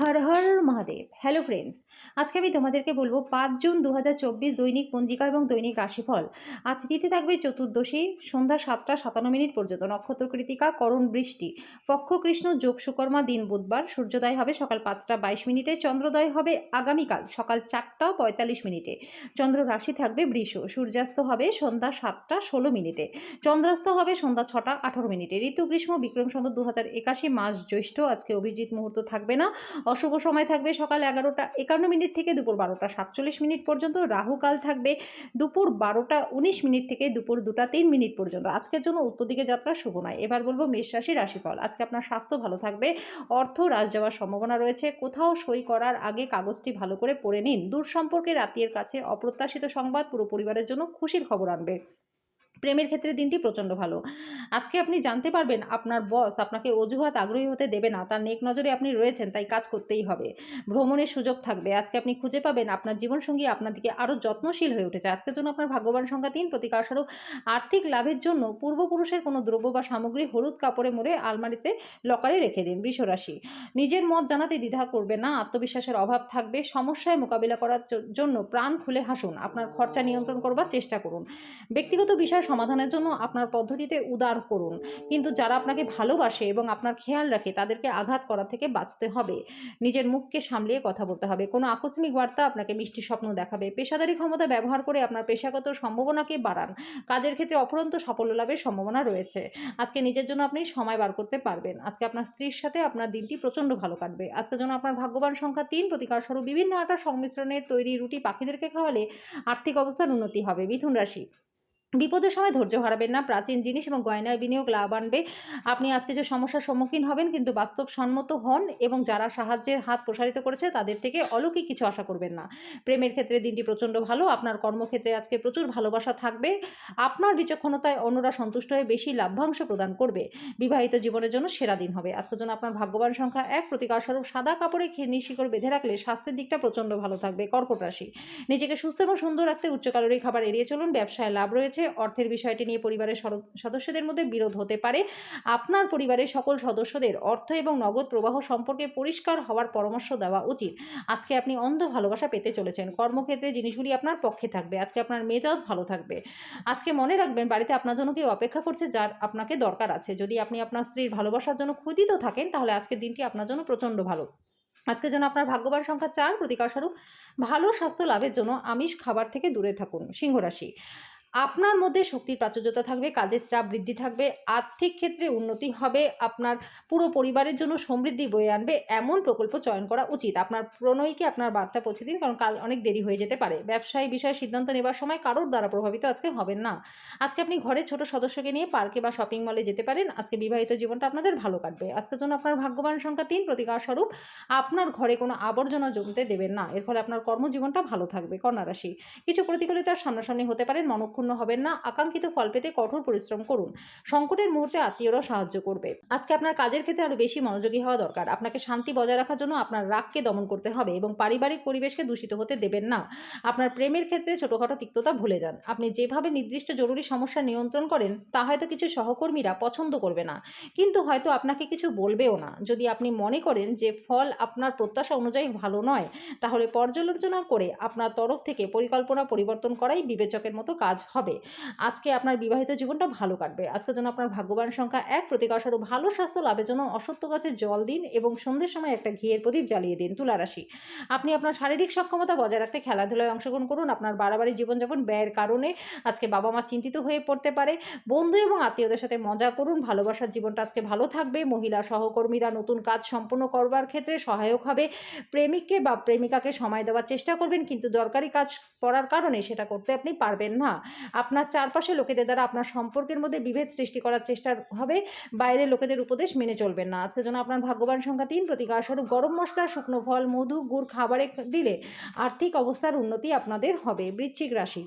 হর হর Mahadev. Hello friends আজকে আমি তোমাদেরকে বলব পাঁচ জুন দু হাজার চব্বিশ দৈনিক পঞ্জিকা এবং দৈনিক রাশিফল। আজ তিথি থাকবে চতুর্দশী, সন্ধ্যা সাতটা সাতান্ন মিনিট পর্যন্ত। নক্ষত্র কৃতিকা, করণ বৃষ্টি। পক্ষ কৃষ্ণ, যোগ সুকর্মা, দিন বুধবার। সূর্যোদয় হবে সকাল পাঁচটা বাইশ মিনিটে। চন্দ্রোদয় হবে আগামীকাল সকাল চারটা পঁয়তাল্লিশ মিনিটে। চন্দ্র রাশি থাকবে বৃষ। সূর্যাস্ত হবে সন্ধ্যা সাতটা ষোলো মিনিটে। চন্দ্রাস্ত হবে সন্ধ্যা ছটা আঠারো মিনিটে। ঋতু, গ্রীষ্ম বিক্রম সম্বত দু মাস জ্যৈষ্ঠ। আজকে অভিজিৎ মুহূর্ত থাকবে না। অশুভ সময় থাকবে সকাল এগারোটা, একান্ন মিনিট থেকে দুপুর বারোটা, সাতচল্লিশ মিনিট পর্যন্ত রাহুকাল থাকবে দুপুর বারোটা উনিশ মিনিট থেকে দুপুর দুটা তিন মিনিট পর্যন্ত। আজকের জন্য উত্তর দিকে যাত্রা শুভ নয়। এবার বলব মেষ রাশি রাশিফল। আজকে আপনার স্বাস্থ্য ভালো থাকবে, অর্থ রাজ যাওয়ার সম্ভাবনা রয়েছে, কোথাও সই করার আগে কাগজটি ভালো করে পড়ে নিন। দূর সম্পর্কের আত্মীয়ের কাছে অপ্রত্যাশিত সংবাদ পুরো পরিবারের জন্য খুশির খবর আনবে। প্রেমের ক্ষেত্রে দিনটি প্রচণ্ড ভালো। আজকে আপনি জানতে পারবেন, আপনার বস আপনাকে অজুহাত আগ্রহী হতে দেবে না, তার নেক নজরে আপনি রয়েছেন, তাই কাজ করতেই হবে। ভ্রমণের সুযোগ থাকবে, আজকে আপনি খুঁজে পাবেন আপনার জীবনসঙ্গী আপনার দিকে আরও যত্নশীল হয়ে উঠেছে। আজকের জন্য আপনার ভাগ্যবান সংখ্যা তিন প্রতিকারস্বরূপ আর্থিক লাভের জন্য পূর্বপুরুষের কোনো দ্রব্য বা সামগ্রী হলুদ কাপড়ে মুড়ে আলমারিতে লকারে রেখে দিন বৃষরাশি। নিজের মত জানাতে দ্বিধা করবে না, আত্মবিশ্বাসের অভাব থাকবে, সমস্যায় মোকাবিলা করার জন্য প্রাণ খুলে হাসুন, আপনার খরচা নিয়ন্ত্রণ করবার চেষ্টা করুন। ব্যক্তিগত বিষয় সমাধানের জন্য আপনার পদ্ধতিতে উদার করুন। কিন্তু যারা আপনাকে ভালোবাসে এবং আপনার খেয়াল রাখে, তাদেরকে আঘাত করা থেকে বাঁচতে হবে। নিজের মুখকে সামলিয়ে কথা বলতে হবে। কোনো আকস্মিক বার্তা আপনাকে মিষ্টি স্বপ্ন দেখাবে। পেশাদারি ক্ষমতা ব্যবহার করে আপনার পেশাগত সম্ভাবনাকে বাড়ান। কাজের ক্ষেত্রে অপরন্ত সাফল্য লাভের সম্ভাবনা রয়েছে। আজকে নিজের জন্য আপনি সময় বার করতে পারবেন। আজকে আপনার স্ত্রীর সাথে আপনার দিনটি প্রচণ্ড ভালো কাটবে। আজকের জন্য আপনার ভাগ্যবান সংখ্যা তিন প্রতিকার স্বরূপ বিভিন্ন আটার সংমিশ্রণে তৈরি রুটি পাখিদেরকে খাওয়ালে আর্থিক অবস্থার উন্নতি হবে। মিথুন রাশি বিপদের সময় ধৈর্য হারাবেন না। প্রাচীন জিনিস এবং গয়নায় বিনিয়োগ লাভ আনবে। আপনি আজকে যে সমস্যার সম্মুখীন হবেন কিন্তু বাস্তবসম্মত হন এবং যারা সাহায্যের হাত প্রসারিত করেছে তাদের থেকে অলৌকিক কিছু আশা করবেন না। প্রেমের ক্ষেত্রে দিনটি প্রচণ্ড ভালো, আপনার কর্মক্ষেত্রে আজকে প্রচুর ভালোবাসা থাকবে। আপনার বিচক্ষণতায় অন্যরা সন্তুষ্ট হয়ে বেশি লাভ্যাংশ প্রদান করবে। বিবাহিত জীবনের জন্য সেরা দিন হবে। আজকের জন্য আপনার ভাগ্যবান সংখ্যা এক। প্রতিকার স্বরূপ সাদা কাপড়ে ঘেনি শিকড় বেঁধে রাখলে স্বাস্থ্যের দিকটা প্রচণ্ড ভালো থাকবে। কর্কট রাশি। নিজেকে সুস্থ এবং সুন্দর রাখতে উচ্চ ক্যালোরি খাবার এড়িয়ে চলুন। ব্যবসায় লাভ রয়েছে। অর্থের বিষয়টি নিয়ে পরিবারের সদস্যদের মধ্যে বিরোধ হতে পারে। আপনার পরিবারের সকল সদস্যদের অর্থ এবং নগদ প্রবাহ সম্পর্কে পরিষ্কার হওয়ার পরামর্শ দেওয়া উচিত। আজকে আপনি অন্ধ ভালোবাসা পেতে চলেছেন। কর্মক্ষেত্রে জিনিসগুলি আপনার পক্ষে থাকবে। আজকে আপনার মেজাজ ভালো থাকবে। আজকে মনে রাখবেন, বাড়িতে আপনার জন্য কেউ অপেক্ষা করছে যার আপনাকে দরকার আছে। যদি আপনি আপনার স্ত্রীর ভালোবাসার জন্য ক্ষুদিত থাকেন, তাহলে আজকের দিনটি আপনার জন্য প্রচণ্ড ভালো। আজকে যেন আপনার ভাগ্যবান সংখ্যা চার প্রতিকার স্বরূপ ভালো স্বাস্থ্য লাভের জন্য আমিষ খাবার থেকে দূরে থাকুন। সিংহ রাশি আপনার মধ্যে শক্তির প্রাচুর্যতা থাকবে, কাজের চাপ বৃদ্ধি থাকবে, আর্থিক ক্ষেত্রে উন্নতি হবে, আপনার পুরো পরিবারের জন্য সমৃদ্ধি বয়ে আনবে, এমন প্রকল্প চয়ন করা উচিত। আপনার প্রণয়ীকে আপনার বার্তা পৌঁছে দিন, কারণ কাল অনেক দেরি হয়ে যেতে পারে। ব্যবসায়ী বিষয়ে সিদ্ধান্ত নেবার সময় কারোর দ্বারা প্রভাবিত আজকে হবেন না। আজকে আপনি ঘরে ছোট সদস্যকে নিয়ে পার্কে বা শপিং মলে যেতে পারেন। আজকে বিবাহিত জীবনটা আপনাদের ভালো কাটবে। আজকের জন্য আপনার ভাগ্যবান সংখ্যা তিন প্রতিকার স্বরূপ আপনার ঘরে কোনো আবর্জনা জমতে দেবেন না। এর ফলে আপনার কর্মজীবনটা ভালো থাকবে, কন্যা রাশি। কিছু প্রতিকূলতার সামনাসামনি হতে পারেন মনক্ষুণ্ণ হবেন না। আকাঙ্ক্ষিত ফল পেতে কঠোর পরিশ্রম করুন। সংকটের মুহূর্তে আত্মীয়রা সাহায্য করবে। আজকে আপনার কাজের ক্ষেত্রে আরও বেশি মনোযোগী হওয়া দরকার। আপনাকে শান্তি বজায় রাখার জন্য আপনার রাগকে দমন করতে হবে এবং পারিবারিক পরিবেশকে দূষিত হতে দেবেন না। আপনার প্রেমের ক্ষেত্রে ছোটোখাটো তিক্ততা ভুলে যান। আপনি যেভাবে নির্দিষ্ট জরুরি সমস্যা নিয়ন্ত্রণ করেন, তা হয়তো কিছু সহকর্মীরা পছন্দ করবে না। কিন্তু হয়তো আপনাকে কিছু বলবেও না। যদি আপনি মনে করেন যে ফল আপনার প্রত্যাশা অনুযায়ী ভালো নয়, তাহলে পর্যালোচনা করে আপনার তরফ থেকে পরিকল্পনা পরিবর্তন করাই বিবেচকের মতো কাজ হবে। আজকে আপনার বিবাহিত জীবনটা ভালো কাটবে। আজকের জন্য আপনার ভাগ্যবান সংখ্যা এক। প্রতিকারস্বরূপ ভালো স্বাস্থ্য, লাভের জন্য অসত্য গাছে জল দিন এবং সন্ধ্যের সময় একটা ঘিয়ের প্রদীপ জ্বালিয়ে দিন তুলা রাশি আপনি আপনার শারীরিক সক্ষমতা বজায় রাখতে খেলাধুলায় অংশগ্রহণ করুন। আপনার বাড়াবাড়ি জীবনযাপন ব্যয়ের কারণে আজকে বাবা মা চিন্তিত হয়ে পড়তে পারে। বন্ধু এবং আত্মীয়দের সাথে মজা করুন। ভালোবাসার জীবনটা আজকে ভালো থাকবে। মহিলা সহকর্মীরা নতুন কাজ সম্পন্ন করবার ক্ষেত্রে সহায়ক হবে। প্রেমিককে বা প্রেমিকাকে সময় দেওয়ার চেষ্টা করবেন, কিন্তু দরকারি কাজ করার কারণে সেটা করতে আপনি পারবেন না। আপনার চারপাশে লোকেদের দ্বারা আপনার সম্পর্কের মধ্যে বিভেদ সৃষ্টি করার চেষ্টা হবে। বাইরে লোকেদের উপদেশ মেনে চলবেন না। আজকের জন্য আপনার ভাগ্যবান সংখ্যা তিন প্রতিকার স্বরূপ গরম মশলা, শুকনো ফল, মধু, গুড়, খাবারে দিলে আর্থিক অবস্থার উন্নতি আপনাদের হবে। বৃশ্চিক রাশি।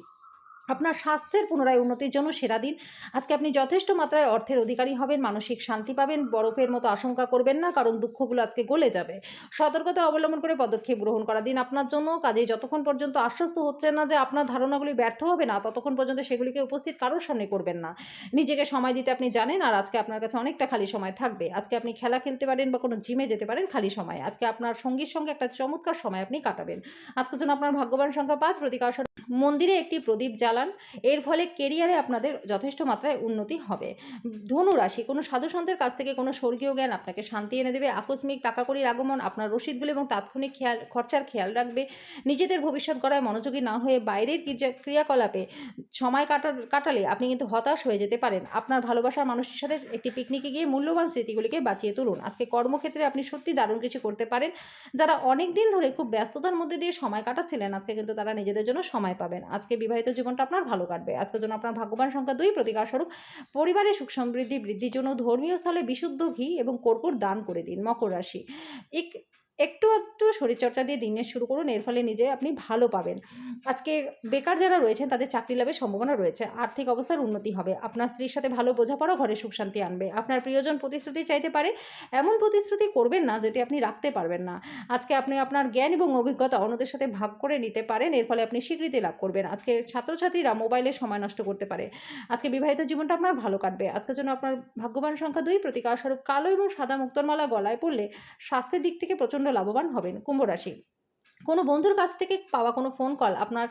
আপনার স্বাস্থ্যের পুনরায় উন্নতির জন্য সেরা দিন। আজকে আপনি যথেষ্ট মাত্রায় অর্থের অধিকারী হবেন, মানসিক শান্তি পাবেন, বরফের মতো আশঙ্কা করবেন না, কারণ দুঃখগুলো আজকে গলে যাবে। সতর্কতা অবলম্বন করে পদক্ষেপ গ্রহণ করা দিন আপনার জন্য। কাজে যতক্ষণ পর্যন্ত আশ্বস্ত হচ্ছে না যে আপনার ধারণাগুলি ব্যর্থ হবে না, ততক্ষণ পর্যন্ত সেগুলিকে উপস্থিত কারোর সামনে করবেন না। নিজেকে সময় দিতে আপনি জানেন, আর আজকে আপনার কাছে অনেকটা খালি সময় থাকবে। আজকে আপনি খেলা খেলতে পারেন বা কোনো জিমে যেতে পারেন, খালি সময়। আজকে আপনার সঙ্গীর সঙ্গে একটা চমৎকার সময় আপনি কাটাবেন। আজকের জন্য আপনার ভাগ্যবান সংখ্যা পাঁচ প্রতিকার মন্দিরে একটি প্রদীপ জ্বালান এর ফলে কেরিয়ারে আপনাদের যথেষ্ট মাত্রায় উন্নতি হবে। ধনুরাশি, কোনো সাধু সন্তের কাছ থেকে কোনো স্বর্গীয় জ্ঞান আপনাকে শান্তি এনে দেবে। আকস্মিক টাকা কড়ির আগমন আপনার রসিদগুলো এবং তাৎক্ষণিক খেয়াল, খরচার খেয়াল রাখবে। নিজেদের ভবিষ্যৎ গড়ায় মনোযোগী না হয়ে বাইরের ক্রিয়াকলাপে সময় কাটার কাটালে আপনি কিন্তু হতাশ হয়ে যেতে পারেন। আপনার ভালোবাসার মানুষের সাথে একটি পিকনিকে গিয়ে মূল্যবান স্মৃতিগুলিকে বাঁচিয়ে তুলুন। আজকে কর্মক্ষেত্রে আপনি সত্যি দারুণ কিছু করতে পারেন। যারা অনেক দিন ধরে খুব ব্যস্ততার মধ্যে দিয়ে সময় কাটাচ্ছিলেন, আজকে কিন্তু তারা নিজেদের জন্য সময় পাবেন। আজকে বিবাহিত জীবনটা আপনার ভালো কাটবে। আজকের জন্য আপনার ভাগ্যবান সংখ্যা দুই। প্রতিকার স্বরূপ পরিবারের সুখ সমৃদ্ধি বৃদ্ধির জন্য ধর্মীয় স্থলে বিশুদ্ধ ঘি এবং কর্কর দান করে দিন মকর রাশি। এক একটু একটু শরীরচর্চা দিয়ে দিনের শুরু করুন এর ফলে নিজে আপনি ভালো পাবেন। আজকে বেকার যারা রয়েছেন তাদের চাকরি লাভের সম্ভাবনা রয়েছে আর্থিক অবস্থার উন্নতি হবে আপনার স্ত্রীর সাথে ভালো বোঝাপড়া ঘরে সুখ শান্তি আনবে আপনার প্রিয়জন প্রতিশ্রুতি চাইতে পারে এমন প্রতিশ্রুতি করবেন না যেটি আপনি রাখতে পারবেন না। আজকে আপনি আপনার জ্ঞান এবং অভিজ্ঞতা অন্যদের সাথে ভাগ করে নিতে পারেন এর ফলে আপনি স্বীকৃতি লাভ করবেন। আজকে ছাত্রছাত্রীরা মোবাইলে সময় নষ্ট করতে পারে। আজকে বিবাহিত জীবনটা আপনার ভালো কাটবে। আজকের জন্য আপনার ভাগ্যবান সংখ্যা দুই প্রতিকার স্বরূপ কালো এবং সাদা মুক্তরমালা গলায় পড়লে স্বাস্থ্যের দিক থেকে প্রচণ্ড লাভবান হবেন। কুম্ভ রাশি। কোনো বন্ধুর কাছ থেকে পাওয়া কোনো ফোন কল আপনার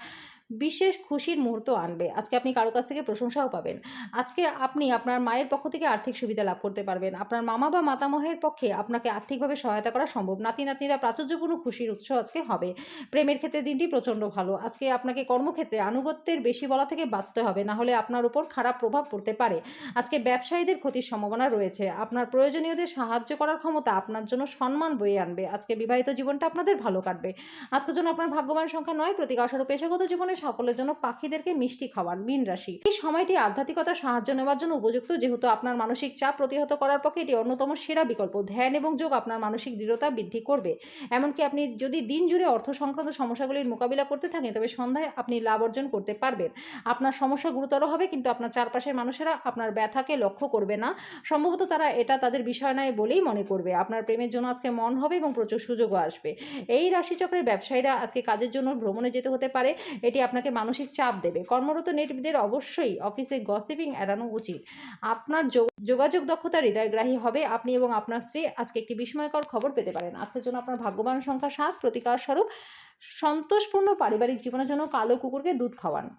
বিশেষ খুশির মুহূর্ত আনবে। আজকে আপনি কারও কাছ থেকে প্রশংসাও পাবেন। আজকে আপনি আপনার মায়ের পক্ষ থেকে আর্থিক সুবিধা লাভ করতে পারবেন। আপনার মামা বা মাতামহের পক্ষে আপনাকে আর্থিকভাবে সহায়তা করা সম্ভব। নাতি নাতনিরা প্রাচুর্যপূর্ণ খুশির উৎস আজকে হবে। প্রেমের ক্ষেত্রে দিনটি প্রচণ্ড ভালো। আজকে আপনাকে কর্মক্ষেত্রে আনুগত্যের বেশি বলা থেকে বাঁচতে হবে। না হলে আপনার উপর খারাপ প্রভাব পড়তে পারে। আজকে ব্যবসায়ীদের ক্ষতির সম্ভাবনা রয়েছে। আপনার প্রয়োজনীয়দের সাহায্য করার ক্ষমতা আপনার জন্য সম্মান বয়ে আনবে। আজকে বিবাহিত জীবনটা আপনাদের ভালো কাটবে। আজকের জন্য আপনার ভাগ্যবান সংখ্যা নয়। প্রতিকাশারও পেশাগত জীবনে সাফল্যের জন্য পাখিদেরকে মিষ্টি খাওয়ান, মীন রাশি। এই সময়টি আধ্যাত্মিকতা সাহায্য নেওয়ার জন্য উপযুক্ত, যেহেতু আপনার মানসিক চাপ প্রতিহত করার পক্ষে এটি অন্যতম সেরা বিকল্প। ধ্যান এবং যোগ আপনার মানসিক দৃঢ়তা বৃদ্ধি করবে। এমনকি আপনি যদি দিন জুড়ে অর্থ সংক্রান্ত সমস্যাগুলির মোকাবিলা করতে থাকেন, তবে সন্ধ্যায় আপনি লাভ অর্জন করতে পারবেন। আপনার সমস্যা গুরুতর হবে, কিন্তু আপনার চারপাশের মানুষেরা আপনার ব্যথাকে লক্ষ্য করবে না। সম্ভবত তারা এটা তাদের বিষয় নয় বলেই মনে করবে। আপনার প্রেমের জন্য আজকে মন হবে এবং প্রচুর সুযোগও আসবে। এই রাশিচক্রের ব্যবসায়ীরা আজকে কাজের জন্য ভ্রমণে যেতে হতে পারে। এটি আপনাকে মানসিক চাপ দেবে। কর্মরত নেটবিদের অবশ্যই অফিসে গসিপিং এড়ানো উচিত। আপনার যোগ- যোগাযোগ দক্ষতা হৃদয়গ্রাহী হবে আপনি এবং আপনার স্ত্রী। আজকে একটি বিস্ময়কর খবর পেতে পারেন। আজকের জন্য আপনার ভাগ্যবান সংখ্যা সাত। প্রতিকার স্বরূপ সন্তোষপূর্ণ পারিবারিক জীবনের জন্য কালো কুকুরকে দুধ খাওয়ান।